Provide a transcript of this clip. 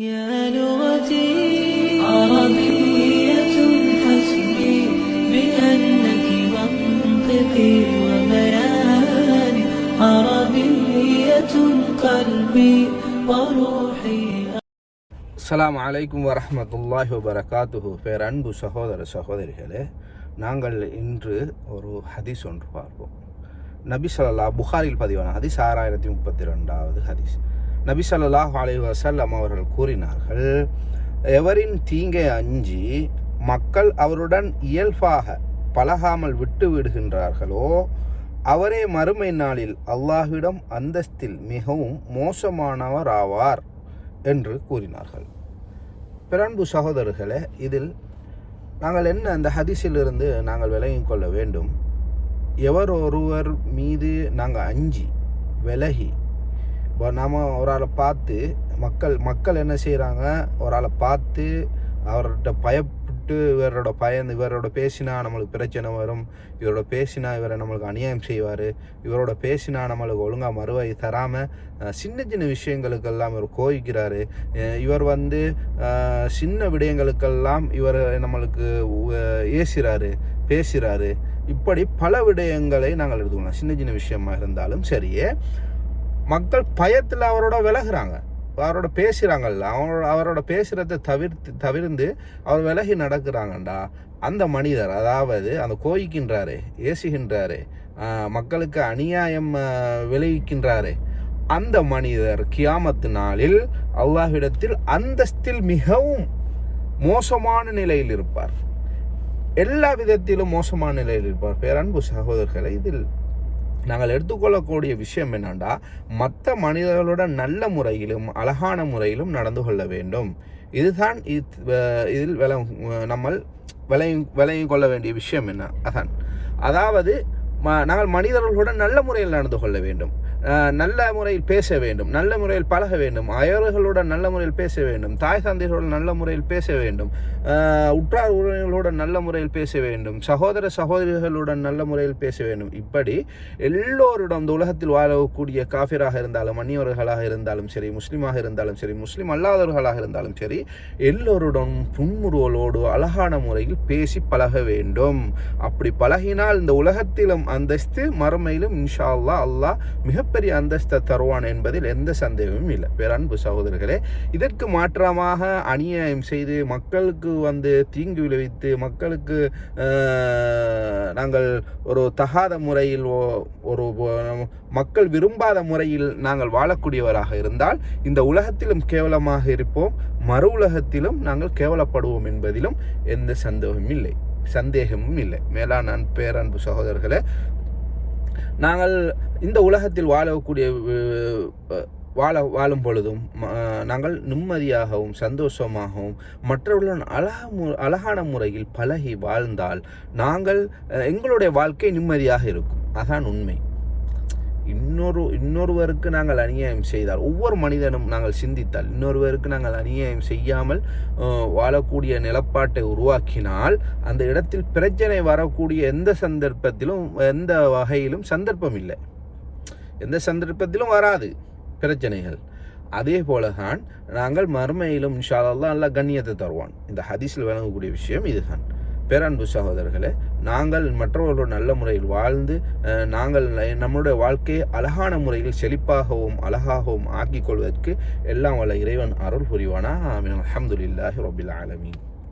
يا لغتي عربية حسبي بأنك منطقي وبياني عربية قلبي وروحي அஸ்ஸலாமு அலைக்கும் வரஹ்மத்துல்லாஹி வபரகாத்துஹு பேரன்பு சகோதர சகோதரிகளே நாங்கள் இன்று ஒரு ஹதீஸ் ஒன்று பார்ப்போம் நபி ஸல்லல்லாஹு புகாரில் பதிவான ஹதீஸ் ஆறாயிரத்தி முப்பத்தி ரெண்டாவது ஹதீஸ் நபி சல்லாஹ் அலைஹி அவர்கள் கூறினார்கள் எவரின் தீங்கை அஞ்சி மக்கள் அவருடன் இயல்பாக பழகாமல் விட்டு விடுகின்றார்களோ அவரே மறுமை நாளில் அல்லாஹ்விடம் அந்தஸ்தில் மிகவும் மோசமானவராவார் என்று கூறினார்கள். பிறன்பு சகோதரர்களே இதில் நாங்கள் என்ன அந்த ஹதிஸிலிருந்து நாங்கள் விலகிக் கொள்ள வேண்டும். எவர் ஒருவர் மீது நாங்கள் அஞ்சி விலகி நாம் ஒரு ஆளை பார்த்து மக்கள் மக்கள் என்ன செய்கிறாங்க ஒரு ஆளை பார்த்து அவர்கிட்ட பயப்பட்டு இவரோட பயந்து இவரோட பேசினா நம்மளுக்கு பிரச்சனை வரும். இவரோட பேசினா இவரை நம்மளுக்கு அநியாயம் செய்வார். இவரோட பேசினா நம்மளுக்கு ஒழுங்காக மறுவாய் தராமல் சின்ன சின்ன விஷயங்களுக்கெல்லாம் இவர் கோவிக்கிறாரு. இவர் வந்து சின்ன விடயங்களுக்கெல்லாம் இவர் நம்மளுக்கு ஏசுகிறாரு பேசுகிறாரு இப்படி பல விடயங்களை நாங்கள் எடுத்துக்கலாம் சின்ன சின்ன விஷயமா இருந்தாலும் சரியே. மக்கள் பயத்தில் அவரோட விலகிறாங்க. அவரோட பேசுகிறாங்கல்ல அவரோட அவரோட பேசுகிறத தவிர்த்து தவிர்ந்து அவர் விலகி நடக்கிறாங்கண்டா. அந்த மனிதர் அதாவது அந்த கோயிக்கின்றாரு ஏசுகின்றாரு மக்களுக்கு அநியாயம் விளைவிக்கின்றாரு அந்த மனிதர் கியாமத்து நாளில் அல்லாஹ்விடத்தில் அந்தஸ்தில் மிகவும் மோசமான நிலையில் இருப்பார். எல்லா விதத்திலும் மோசமான நிலையில் இருப்பார். பேரன்பு சகோதரர்களை இதில் நாங்கள் எடுத்துக்கொள்ளக்கூடிய விஷயம் என்னன்னா மற்ற மனிதர்களுடன் நல்ல முறையிலும் அழகான முறையிலும் நடந்து கொள்ள வேண்டும். இதுதான் இத்- இதில் விளை நம்ம விளையும் விளையும் கொள்ள வேண்டிய விஷயம் என்ன? அதான். அதாவது ம- நாங்கள் மனிதர்களுடன் நல்ல முறையில் நடந்து கொள்ள வேண்டும். நல்ல முறையில் பேச வேண்டும் நல்ல முறையில் பழக வேண்டும் அயர்களுடன் நல்ல முறையில் பேச வேண்டும் தாய் தந்தைகளுடன் நல்ல முறையில் பேச வேண்டும் உற்றார் உறவினர்களுடன் நல்ல முறையில் பேச வேண்டும் சகோதர சகோதரிகளுடன் நல்ல முறையில் பேச வேண்டும். இப்படி எல்லோருடன் இந்த உலகத்தில் வாழக்கூடிய காஃபிராக இருந்தாலும் அந்நியவர்களாக இருந்தாலும் சரி முஸ்லீமாக இருந்தாலும் சரி முஸ்லீம் அல்லாதவர்களாக இருந்தாலும் சரி எல்லோருடன் புன்முறுவலோடு அழகான முறையில் பேசி பழக வேண்டும். அப்படி பழகினால் இந்த உலகத்திலும் அந்தஸ்து மறுமையிலும் இன்ஷா அல்லாஹ் மிக மிகப்பெரிய அந்தஸ்தை தருவான் என்பதில் எந்த சந்தேகமும் இல்லை. பேரன்பு சகோதரர்களே இதற்கு மாற்றமாக அநியாயம் செய்து மக்களுக்கு வந்து தீங்கு விளைவித்து மக்களுக்கு நாங்கள் ஒரு தகாத முறையில் ஓ- ஒரு மக்கள் விரும்பாத முறையில் நாங்கள் வாழக்கூடியவராக இருந்தால் இந்த உலகத்திலும் கேவலமாக இருப்போம். மறு உலகத்திலும் நாங்கள் கேவலப்படுவோம் என்பதிலும் எந்த சந்தேகமும் இல்லை. சந்தேகமும் இல்லை. மேலான பேரன்பு சகோதரர்களே நாங்கள் இந்த உலகத்தில் வாழக்கூடிய வாழ வாழும் பொழுதும் நாங்கள் நிம்மதியாகவும் சந்தோஷமாகவும் மற்றவர்களுடன் அழகா மு- அழகான முறையில் பழகி வாழ்ந்தால் நாங்கள் எங்களுடைய வாழ்க்கை நிம்மதியாக இருக்கும். அதான் உண்மை. இன்னொரு இன்னொருவருக்கு நாங்கள் அநியாயம் செய்தால் ஒவ்வொரு மனிதனும் நாங்கள் சிந்தித்தால் இன்னொருவருக்கு நாங்கள் அநியாயம் செய்யாமல் வாழக்கூடிய நிலப்பாட்டை உருவாக்கினால் அந்த இடத்தில் பிரச்சனை வரக்கூடிய எந்த சந்தர்ப்பத்திலும் எந்த வகையிலும் சந்தர்ப்பம் இல்லை. எந்த சந்தர்ப்பத்திலும் வராது பிரச்சனைகள். அதே போலதான் நாங்கள் மறுமையிலும் இன்ஷாலெல்லாம் நல்லா கண்ணியத்தை தருவான். இந்த ஹதீஸில் விளங்கக்கூடிய விஷயம் இதுதான். பேரன்பு சகோதரர்களே நாங்கள் மற்றவர்களோடு நல்ல முறையில் வாழ்ந்து நாங்கள் நம்முடைய வாழ்க்கையை அழகான முறையில் செழிப்பாகவும் அழகாகவும் ஆக்கிக் கொள்வதற்கு எல்லாம் வல்ல இறைவன் அருள் புரிவானா? ஆமீன். அல்ஹம்துலில்லாஹி ரபில் ஆலமீன்.